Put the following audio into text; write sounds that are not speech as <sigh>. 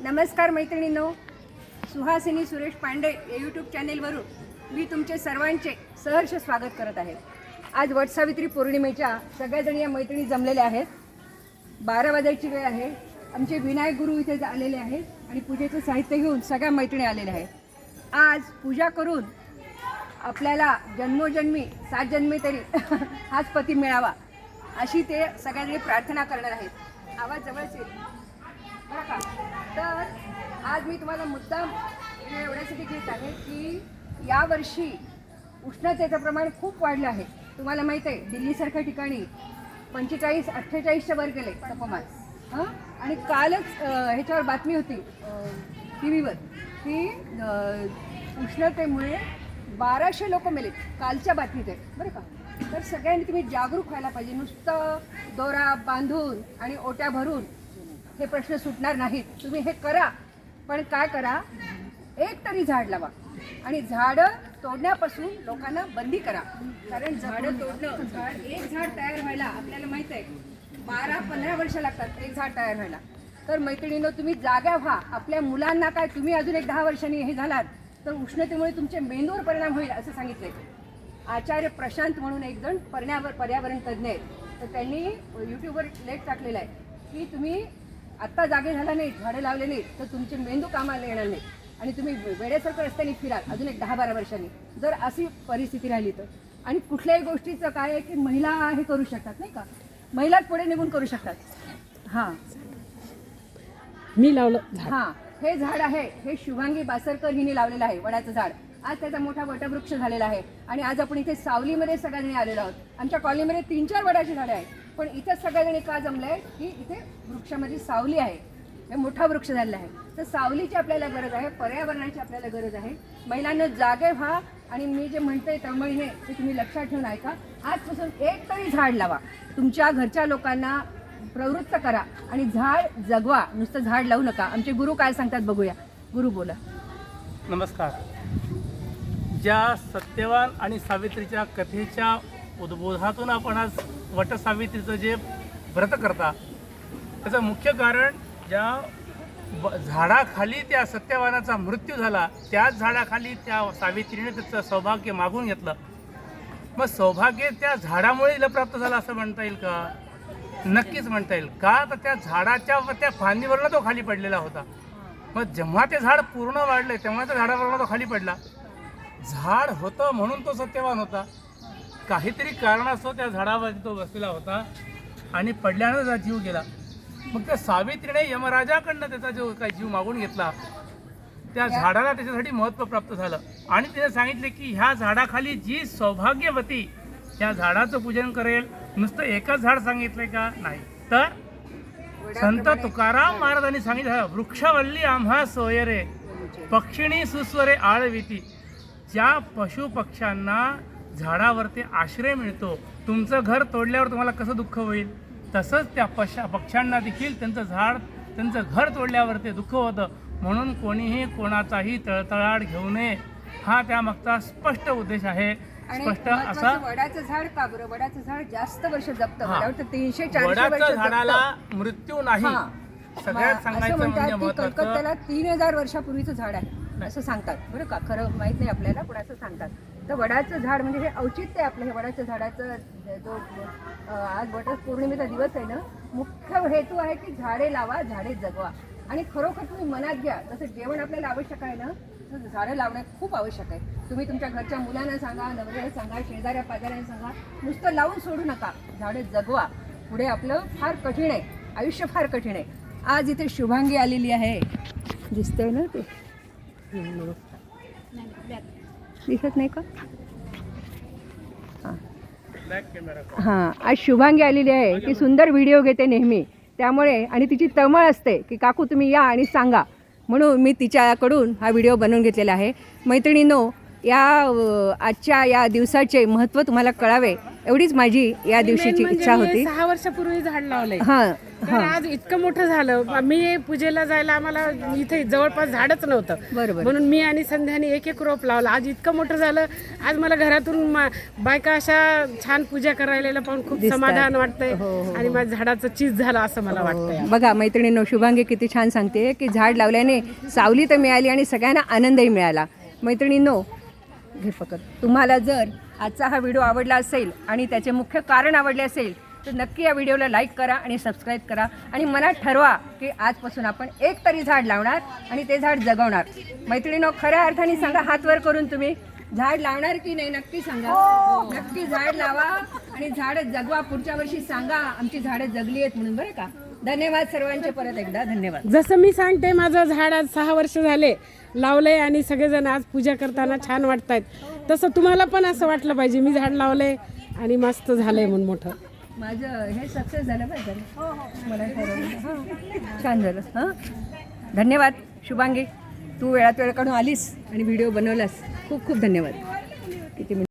नमस्कार मैत्रिणींनो. सुहासिनी सुरेश पांडे या यूट्यूब चॅनेलवरून मी तुमचे सर्वांचे सहर्ष स्वागत करत आहे. आज वटसावित्री पौर्णिमेच्या सगळ्याजणी या मैत्रिणी जमलेल्या आहेत. बारा वाजायची वेळ आहे. आमचे विनायक गुरु इथे आलेले आहेत आणि पूजेचं साहित्य घेऊन सगळ्या मैत्रिणी आलेल्या आहेत. आज पूजा करून आपल्याला जन्मोजन्मी सात जन्मी तरी <laughs> हाच पती मिळावा अशी ते सगळ्यांनी प्रार्थना करणार आहेत. आवाज जवळच येईल. बरं का? तर आज मी तुम्हाला मुद्दाम एवढ्यासाठी घेत आहे की यावर्षी उष्णतेचं प्रमाण खूप वाढलं आहे. तुम्हाला माहीत आहे दिल्लीसारख्या ठिकाणी पंचेचाळीस अठ्ठेचाळीसच्या वर गेले तापमान. हां? आणि कालच ह्याच्यावर बातमी होती टी व्हीवर की उष्णतेमुळे बाराशे लोक मेले कालच्या बातमीत आहे. बरं का? तर सगळ्यांनी तुम्ही जागरूक व्हायला पाहिजे. नुसतं दोरा बांधून आणि ओट्या भरून हे प्रश्न सुटणार नाहीत. तुम्ही हे करा. पण काय करा? एक तरी झाड लावा. आणि झाडं तोडण्यापासून लोकांना बंदी करा. कारण झाडं तोडणं झाड एक झाड तयार व्हायला आपल्याला माहीत आहे बारा पंधरा वर्ष लागतात एक झाड तयार व्हायला. तर मैत्रिणीनं तुम्ही जागा व्हा. आपल्या मुलांना काय तुम्ही अजून एक दहा वर्षांनी हे झालात तर उष्णतेमुळे तुमच्या मेंदूवर परिणाम होईल असं सांगितलंय. आचार्य प्रशांत म्हणून एक जण पर्यावर पर्यावरण तज्ज्ञ आहेत. तर त्यांनी यूट्यूबवर लेख टाकलेला आहे की तुम्ही आत्ता जागे झाला नाही झाडे लावले नाही तर तुमचे मेंदू कामाला येणार नाही. आणि तुम्ही वेड्यासारखं रस्त्याने फिराल अजून एक दहा बारा वर्षांनी. जर अशी परिस्थिती राहिली तर. आणि कुठल्याही गोष्टीचं काय आहे की महिला हे करू शकतात नाही का? महिलाच पुढे निघून करू शकतात. हां. मी लावलं हा. हे झाड आहे. हे शुभांगी बासरकर हिने लावलेलं आहे वडाचं झाड. आज त्याचा मोठा वटवृक्ष झालेला आहे. आणि आज आपण इथे सावलीमध्ये सगळ्यांनी आलेलो आहोत. आमच्या कॉलनीमध्ये तीन चार वडाची झाडे आहेत. पण इथे सगळ्याजणी का जमलं? आहे की इथे वृक्षामध्ये सावली आहे. हे मोठा वृक्ष झालेला आहे. तर सावलीची आपल्याला गरज आहे पर्यावरणाची आपल्याला गरज आहे. महिलांना जागे व्हा आणि मी जे म्हणते त्यामुळे हे ते तुम्ही लक्षात ठेवून ऐका. आजपासून एक तरी झाड लावा. तुमच्या घरच्या लोकांना प्रवृत्त करा आणि झाड जगवा. नुसतं झाड लावू नका. आमचे गुरु काय सांगतात बघूया. गुरु बोला. नमस्कार. ज्या सत्यवान आणि सावित्रीच्या कथेच्या उद्बोधातून आपण आज वटसावित्रीचं जे व्रत करता त्याचं मुख्य कारण ज्या ब झाडाखाली त्या सत्यवानाचा मृत्यू झाला त्याच झाडाखाली त्या सावित्रीने त्याचं सौभाग्य मागून घेतलं. मग सौभाग्य त्या झाडामुळे हिला प्राप्त झालं असं म्हणता येईल का? नक्कीच म्हणता येईल. का? तर त्या झाडाच्या व त्या फांदीवरनं तो खाली पडलेला होता. मग जेव्हा ते झाड पूर्ण वाढले तेव्हा त्या झाडावरनं तो खाली पडला. झाड होतं म्हणून तो सत्यवान होता. काहीतरी कारणास्तव त्या झाडावरती तो बसलेला होता आणि पडल्यानं त्याचा जीव गेला. मग त्या सावित्रीने यमराजाकडनं त्याचा जो काही जीव मागून घेतला त्या झाडाला त्याच्यासाठी महत्त्व प्राप्त झालं. आणि तिने सांगितले की ह्या झाडाखाली जी सौभाग्यवती या झाडाचं पूजन करेल. नुसतं एकच झाड सांगितलंय का? नाही. तर संत तुकाराम महाराजांनी सांगितलं वृक्षवल्ली आम्हा सोयरे पक्षिणी सुस्वरे आळविती. ज्या पशुपक्ष्यांना झाडावरती आश्रय मिळतो. तुमचं घर तोडल्यावर तुम्हाला कसं दुःख होईल? तसंच त्या पशा पक्ष्यांना देखील त्यांचं झाड त्यांचं घर तोडल्यावर ते दुःख होतं. म्हणून कोणीही कोणाचाही तळतळाट घेऊ नये. हा त्यामागचा स्पष्ट उद्देश आहे. स्पष्ट असा वडाचं झाड का बरं? वडाचं झाड जास्त वर्ष जपतं. तीनशे वडाच्या. झाडाला मृत्यू नाही. सगळ्यात सांगायचं म्हणजे कलकत्त्याला तीन हजार वर्षापूर्वीचं झाड आहे. असं सांगतात. बरं का? खरं माहीत नाही आपल्याला पण असं सांगतात. तर वडाचं झाड म्हणजे हे औचित्य आहे आपलं हे वडाच्या झाडाचं जो आज वट पौर्णिमेचा दिवस आहे ना मुख्य हेतू आहे की झाडे लावा झाडे जगवा. आणि खरोखर तुम्ही मनात घ्या जसं जेवण आपल्याला आवश्यक आहे ना तसं झाडं लावणं खूप आवश्यक आहे. तुम्ही तुमच्या घरच्या मुलांना सांगा नवऱ्याला सांगा शेजाऱ्या पाजाऱ्यांना सांगा नुसतं लावून सोडू नका. झाडे जगवा. पुढे आपलं फार कठीण आहे. आयुष्य फार कठीण आहे. आज इथे शुभांगी आलेली आहे. दिसतंय ना ते? दिसत नाही का? हां आज शुभांगी आलेली आहे. ती सुंदर व्हिडिओ घेते नेहमी. त्यामुळे आणि तिची तळमळ असते की काकू तुम्ही या आणि सांगा. म्हणून मी तिच्याकडून हा व्हिडिओ बनवून घेतलेला आहे. मैत्रिणींनो या आजच्या या दिवसाचे महत्त्व तुम्हाला कळावे एवढीच माझी या दिवशीची म्हणजे इच्छा होती. सहा वर्षापूर्वी झाड लावलंय. हां तर आज इतकं मोठं झालं मी पूजेला जायला आम्हाला इथे जवळपास झाडच नव्हतं. बरोबर. म्हणून मी आणि संध्याने एक एक रोप लावला. आज इतकं मोठं झालं आज मला घरातून बायका अशा छान पूजा करायला पाहून खूप. समाधान वाटतंय हो, हो, आणि माझ्या झाडाचं चीज झालं असं मला वाटतंय बघा मैत्रिणींनो शुभांगी किती छान सांगते की झाड लावल्याने सावली तर मिळाली आणि सगळ्यांना आनंदही मिळाला. मैत्रिणींनो घे पकड तुम्हाला जर आजचा हा व्हिडिओ आवडला असेल आणि त्याचे मुख्य कारण आवडले असेल तर नक्की या व्हिडिओला लाईक करा आणि सबस्क्राईब करा. आणि मनात ठरवा की आजपासून आपण एक तरी झाड लावणार आणि ते झाड जगवणार. मैत्रिणीनो खऱ्या अर्थाने सांगा हात वर करून तुम्ही. झाड लावणार की नाही नक्की सांगा. नक्की झाड लावा आणि झाडं जगवा. पुढच्या वर्षी सांगा आमची झाडं जगली आहेत म्हणून बरं का? धन्यवाद सर्वांचे परत एकदा धन्यवाद. जसं मी सांगते माझं झाड आज सहा वर्ष झाले लावलंय आणि सगळेजण आज पूजा करताना छान वाटतायत. तसं तुम्हाला पण असं वाटलं पाहिजे मी झाड लावलंय आणि मस्त झालंय म्हणून मोठं. माझं हे सक्सेस झालं पाहिजे मला ठरवलं हां छान झालं. हां? धन्यवाद शुभांगी. तू वेळात वेळ काढून आलीस आणि व्हिडिओ बनवलास. खूप खूप धन्यवाद. किती मिनिट